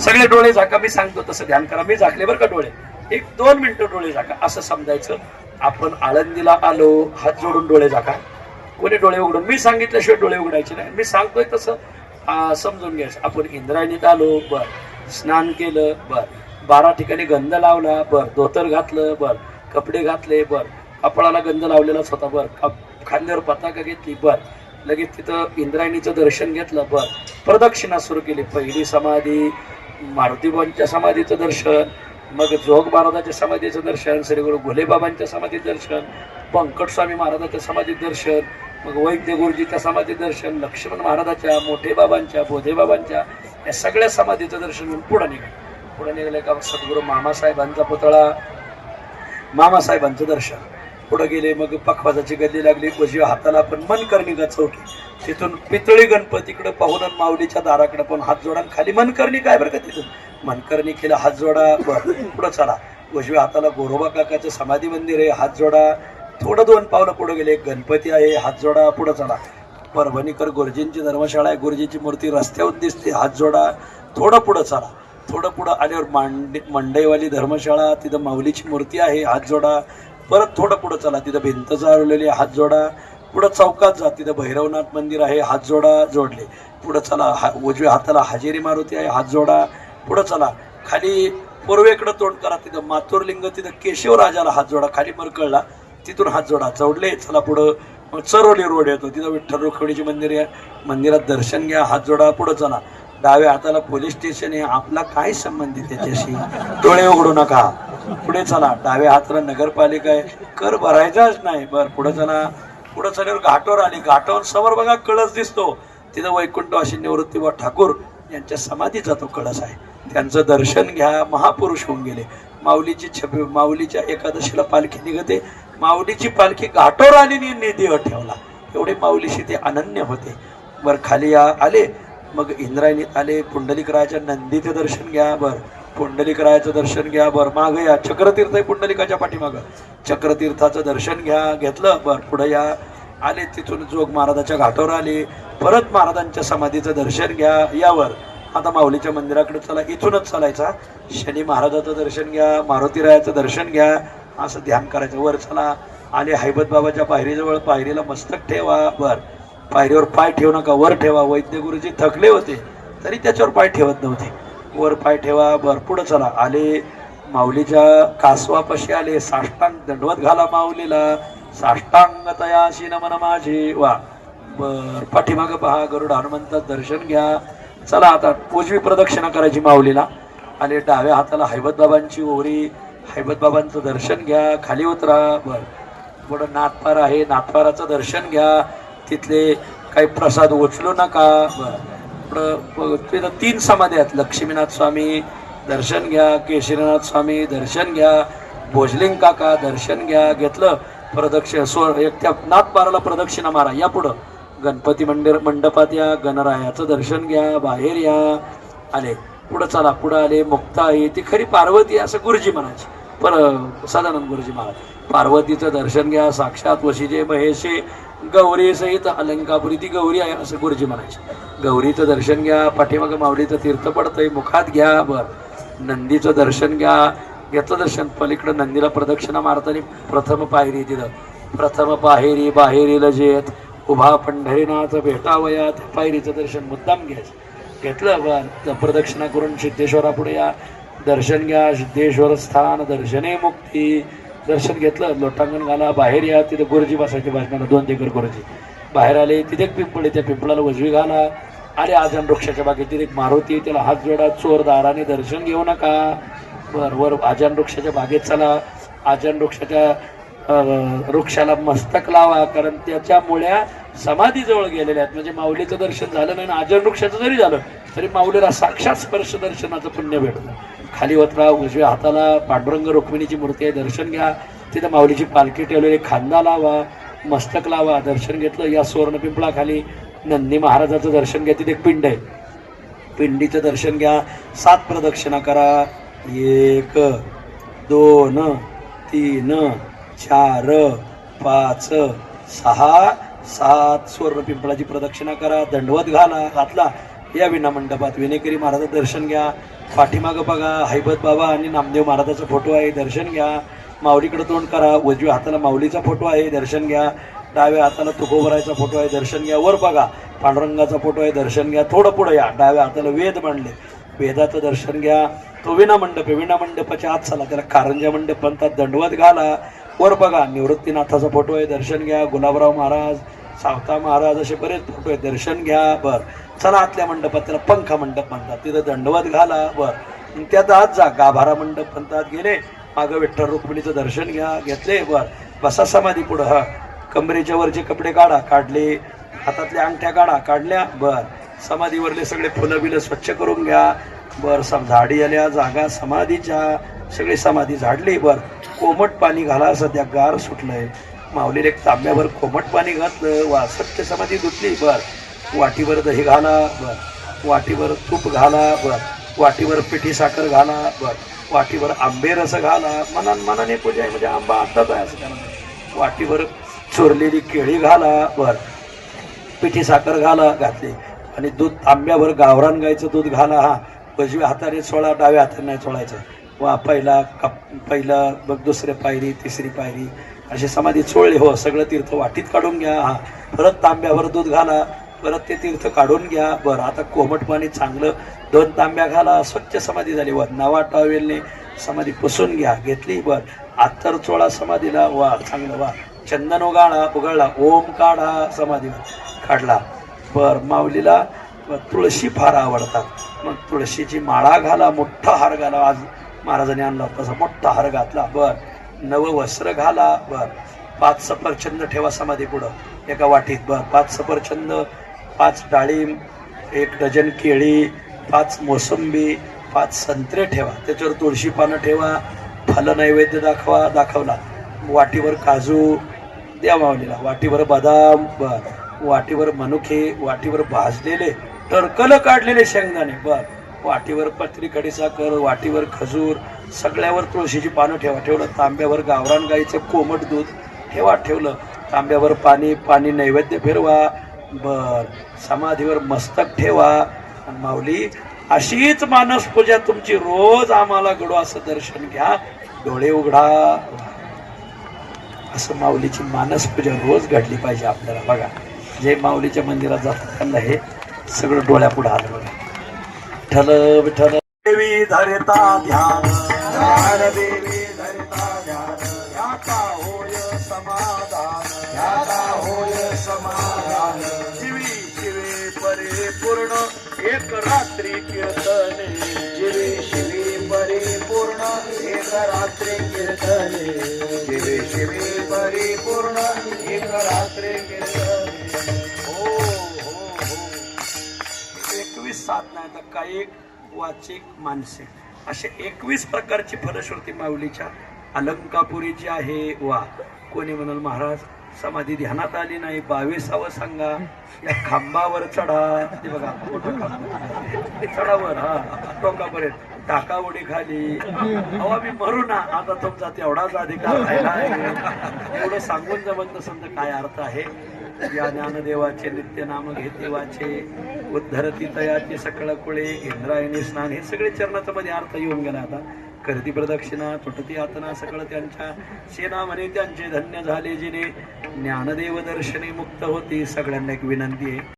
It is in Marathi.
सगळे डोळे झाका मी सांगतो तसं ध्यान करा. मी झाकले बरं का डोळे. एक दोन मिनिटं डोळे झाका. असं समजायचं. आपण आळंदीला आलो हात जोडून डोळे झाका. कोणी डोळे उघडून? मी सांगितल्याशिवाय डोळे उघडायचे नाही. मी सांगतोय तसं. समजून घ्यायचं. आपण इंद्रायणीत आलो बर. स्नान केलं बर. बारा ठिकाणी गंध लावला बर. धोतर घातलं बर. कपडे घातले बर. कपडाला गंध लावलेलाच होता बर. खांद्यावर पताका घेतली बर. लगेच तिथं इंद्रायणीचं दर्शन घेतलं बर प्रदक्षिणा सुरू केली. पहिली समाधी मारुतीबांच्या समाधीचं दर्शन मग जोग महाराजाच्या समाधीचं दर्शन श्री गुरु घोलेबाबांच्या समाधीत दर्शन पंकटस्वामी महाराजाच्या समाधीत दर्शन मग वैद्य गुरुजीच्या समाधीत दर्शन लक्ष्मण महाराजाच्या मोठे बाबांच्या बोधेबाबांच्या या सगळ्या समाधीचं दर्शन घेऊन पुढे निघालं. पुढे निघाले का? सद्गुरू मामासाहेबांचा पुतळा मामासाहेबांचं दर्शन. पुढे गेले मग पखवाजाची गल्ली लागली उजव्या हाताला पण मन करणी चौकी. तिथून पितळी गणपतीकडे पाहून माऊलीच्या दाराकडे पण हात जोडा खाली मनकर्णी काय बरं का तिथून? मनकर्णी केलं हात जोडा पुढं चला. उजव्या हाताला गोरोबा काकाचं समाधी मंदिर आहे हात जोडा. थोडं दोन पावलं पुढे गेले एक गणपती आहे हात जोडा पुढं चला. परभणीकर गुरुजींची धर्मशाळा आहे गुरुजीची मूर्ती रस्त्यावर दिसते हात जोडा. थोडं पुढं चला. थोडं पुढं आल्यावर मांडे मंडईवाली धर्मशाळा तिथं माऊलीची मूर्ती आहे हात जोडा. परत थोडं पुढं चला. तिथं भिंत चालवलेली आहे हात जोडा. पुढं चौकात जा. तिथं भैरवनाथ मंदिर आहे हात जोडा जोडले. पुढं चला हा उजव्या हाताला हजेरी मारुती आहे हात जोडा. पुढं चला. खाली पूर्वेकडं तोंड करा. तिथं माथुरलिंग तिथं केशव राजाला हात जोडा. खाली मरकळला. तिथून हात जोडा. चौडले. चला पुढं. मग चरोली रोड येतो. तिथं विठ्ठल रुखवडीची मंदिर आहे. मंदिरात दर्शन घ्या. हात जोडा. पुढं चला. डाव्या हाताला पोलीस स्टेशन आहे. आपला काय संबंध आहे त्याच्याशी? डोळे उघडू नका. पुढे चला. डाव्या हातला नगरपालिका आहे. कर भरायचाच नाही. बर पुढे चला. पुढे चल्यावर घाटावर आली. घाटावर समोर बघा कळस दिसतो. तिथं वैकुंठवासी निवृत्तीबा ठाकूर यांच्या समाधीचा तो कळस आहे. त्यांचं दर्शन घ्या. महापुरुष होऊन गेले. माऊलीची छबी माऊलीच्या एकादशीला पालखी निघते. माऊलीची पालखी घाटावर आली आणि निधी ठेवला. एवढे माऊलीशी ते अनन्य होते. वर खाली या आले. मग इंद्रायणीत आले. पुंडलिकराच्या नंदीचं दर्शन घ्या. बर. पुंडलिकरायाचं दर्शन घ्या बर. मागं या. चक्रतीर्थ आहे पुंडलिकाच्या पाठीमागं. चक्रतीर्थाचं दर्शन घ्या घेतलं बर. पुढे या. आले तिथून जोग महाराजाच्या घाटावर आले. परत महाराजांच्या समाधीचं दर्शन घ्या. यावर. आता माऊलीच्या मंदिराकडे चला. इथूनच चालायचा. शनी महाराजाचं दर्शन घ्या. मारुतीरायाचं दर्शन घ्या. असं ध्यान करायचं. वर चला. आले हैबत बाबाच्या पायरीजवळ. पायरीला मस्तक ठेवा. बर. पायरीवर पाय ठेवू नका. वर ठेवा. वैद्य गुरुजी थकले होते. तरी त्याच्यावर पाय ठेवत नव्हते. वर पाय ठेवा बर पुढं चला. आले माऊलीच्या कासवापाशी आले साष्टांग दंडवत घाला माऊलीला. साष्टांग तयाशी नमन माझे. वा. बर पाठीमागं पहा गरुड हनुमंतात दर्शन घ्या. चला आता उजवी प्रदक्षिणा करायची माऊलीला. आले डाव्या हाताला हैबत बाबांची ओरी. हैबत बाबांचं दर्शन घ्या खाली उतरा. बर. पुढं नाथपार आहे नाथपाराचं दर्शन घ्या. तिथले काही प्रसाद उचलू नका. बर. पुढं तिथं तीन समाधी आहेत. लक्ष्मीनाथ स्वामी दर्शन घ्या. केशरीनाथ स्वामी दर्शन घ्या. भोजलिंग काका दर्शन घ्या. घेतलं प्रदक्षिण स्व एक त्या नाथपाराला प्रदक्षिणा मारा. या पुढं. गणपती मंदिर मंडपात या. गणरायाचं दर्शन घ्या. बाहेर या. आले. पुढं चला. पुढं आले. मुक्ता आहे ती खरी पार्वती असं गुरुजी म्हणायची. पर सदानंद गुरुजी महाराज पार्वतीचं दर्शन घ्या साक्षात वशिजे महेशे गौरी सहित अलंकापुरी ती गौरी आहे असं गुरुजी म्हणायचे. गौरीचं दर्शन घ्या पाठीमागं माऊलीचं तीर्थ पडतंय मुखात घ्या बर. नंदीचं दर्शन घ्या घेतलं दर्शन पलीकडं नंदीला प्रदक्षिणा मारताना प्रथम पायरी तिथं प्रथम पाहेरी बाहेरी लजेत उभा पंढरीनाथ भेटावयात पायरीचं दर्शन मुद्दाम घ्यायचं. घेतलं बरं. प्रदक्षिणा करून सिद्धेश्वरापुढे या. दर्शन घ्या सिद्धेश्वर स्थान दर्शने मुक्ती. दर्शन घेतलं लोटांगण घाला बाहेर या तिथे गुरुजी बसायचे भाषणाला दोन देकर गुरुजी. बाहेर आले तिथे एक पिंपळ त्या पिंपळाला उजवी घाला. आले आजन वृक्षाच्या बागेत तिथे एक मारुती त्याला हात जोडा चोर दाराने दर्शन घेऊ नका. वर वर आजन वृक्षाच्या बागेत चला. आजन वृक्षाच्या वृक्षाला मस्तक लावा कारण त्याच्या मुळ्या समाधीजवळ गेलेल्या आहेत. म्हणजे माऊलीचं दर्शन झालं नाही आणि आजन वृक्षाचं जरी झालं तरी माऊलीला साक्षात स्पर्श दर्शनाचं पुण्य भेटलं. खाली वत्रा उजव्या हाताला पांडुरंग रुक्मिणीची मूर्ती आहे दर्शन घ्या. तिथं माऊलीची पालखी ठेवलेली खांदा लावा मस्तक लावा दर्शन घेतलं. या सुवर्ण पिंपळाखाली नंदी महाराजाचं दर्शन घ्या. तिथे एक पिंड आहे. पिंडीचं दर्शन घ्या. सात प्रदक्षिणा करा. एक दोन तीन चार पाच सहा. सात सुवर्ण पिंपळाची प्रदक्षिणा करा. दंडवत घाला घातला या विना मंडपात. विनेकरी महाराजाचं दर्शन घ्या. पाठीमागं बघा हैबत बाबा आणि नामदेव महाराजाचा फोटो आहे दर्शन घ्या. माऊलीकडे तोंड करा उजव्या हाताला माऊलीचा फोटो आहे दर्शन घ्या. डाव्या हाताला तुकोबरायचा फोटो आहे दर्शन घ्या. वर बघा पांडुरंगाचा फोटो आहे दर्शन घ्या. थोडं पुढं या. डाव्या हाताला वेद मांडले. वेदाचं दर्शन घ्या. तो विना मंडप आहे. विना मंडपाच्या आत चला त्याला कारंजा मंडप म्हणतात. दंडवत घाला. वर बघा निवृत्तीनाथाचा फोटो आहे. दर्शन घ्या. गुलाबराव महाराज सावता महाराज असे बरेच फोटो आहेत. दर्शन घ्या. बरं. चला आतल्या मंडपात त्याला पंखा मंडप म्हणतात. तिथं दंडवत घाला बर त्यात आत जा गाभारा मंडप म्हणतात गेले. मागं विठ्ठल रुक्मिणीचं दर्शन घ्या घेतले बर बसा समाधी पुढं हा. कमरेच्या वरचे कपडे काढा काढले. हातातल्या अंगठ्या काढा काढल्या बर समाधीवरले सगळे फुलं बिलं स्वच्छ करून घ्या. बर सम झाडी आल्या जागा समाधीच्या. सगळी समाधी झाडली बर कोमट पाणी घाला सध्या गार सुटलंय. माऊलीने एक तांब्यावर कोमट पाणी घातलं. वा स्वच्छ समाधी धुतली बर वाटीवर दही घाला बर. वाटीवर तूप घाला बर. वाटीवर पिठी साखर घाला बर. वाटीवर आंबे रस घाला. मनान मनाने पूजा आहे म्हणजे आंबा आताच आहे असं त्याला चोरलेली केळी घाला बर. पिठी साखर घाला घातली. आणि दूध आंब्यावर गावरान गायचं दूध घाला हा. उजव्या हाताने सोळा डाव्या हाताने नाही सोळायचं वा पहिला कप पहिला मग दुसरे पायरी तिसरी पायरी. अशी समाधी चोळली हो. सगळं तीर्थ वाटीत काढून घ्या हा. परत तांब्यावर दूध घाला. परत ते तीर्थ काढून घ्या. बरं आता कोमट पाणी चांगलं दोन तांब्या घाला स्वच्छ समाधी झाली. वर नवा टॉवेलने समाधी पुसून घ्या. घेतली बर आत्तर चोळा समाधीला वा चांगलं वा चंदन उगाळा उघडला ओम काढा समाधीवर. काढला. बर माऊलीला तुळशी फार आवडतात. मग तुळशीची माळा घाला मोठा हार घाला. आज महाराजांनी आणला होता तसा मोठा हार घातला. बर नव वस्त्र घाला. बर पाच सफरचंद ठेवा समाधी पुढं. एका वाटीत. बर पाच सफरचंद पाच डाळिंब एक डझन केळी पाच मोसंबी पाच संत्रे ठेवा. त्याच्यावर तुळशी पानं ठेवा फलं नैवेद्य दाखवा दाखवला. वाटीवर काजू द्या माऊलीला. वाटीवर बदाम बर. वाटीवर मनुखे वाटीवर भाजलेले टरकल काढलेले शेंगदाणे बर. वाटीवर पत्री साखर वाटीवर खजूर सगळ्यावर तुळशीची पानं ठेवा. ठेवलं तांब्यावर गावरान गाईचं कोमट दूध ठेवा ठेवलं. तांब्यावर पाणी पाणी नैवेद्य फिरवा. बर. समाधीवर मस्तक ठेवा. आणि माऊली अशीच मानस पूजा तुमची रोज आम्हाला घडू असं दर्शन घ्या. डोळे उघडा. असं माऊलीची मानस पूजा रोज घडली पाहिजे आपल्याला. बघा जे माऊलीच्या मंदिरात जातात त्यांना हे सगळं डोळ्यापुढे आलं बघा. ठल विठल देवी धरता ध्यान. देवी एक रात्री कीर्तने. शिवी शिवी परिपूर्ण एक रात्री कीर्तने. शिवी शिवी परिपूर्ण एक रात्री कीर्तने. हो हो हो. एकवीस साधना आहेत काही वाचिक मानसिक. असे एकवीस प्रकारची फलश्रुती माऊलीच्या. अलंकापुरीची आहे वा कोणी म्हणाल महाराज समाधी ध्यानात आली नाही बावीसावं सांगा. या खांबावर चढा. ते बघा चढावर हा. टोकापर्यंत. टाका उडी खाली. अहो मी मरू ना. आता तुमचा तेवढाच अधिकार राहिला आहे. एवढं सांगून जमत नसेल काय अर्थ आहे? या ज्ञानदेवाचे नित्य नाम घेते वाचे. उद्धरती तयाचे सकळ कुळे. इंद्रायणी स्नान. हे सगळे चरणाचा मध्ये अर्थ येऊन गेला आता. करती प्रदक्षिणा तुटती आतना सकळ त्यांच्या सेना म्हणे त्यांचे धन्य झाले जिने. ज्ञानदेव दर्शने मुक्त होती. सगळ्यांना एक विनंती आहे.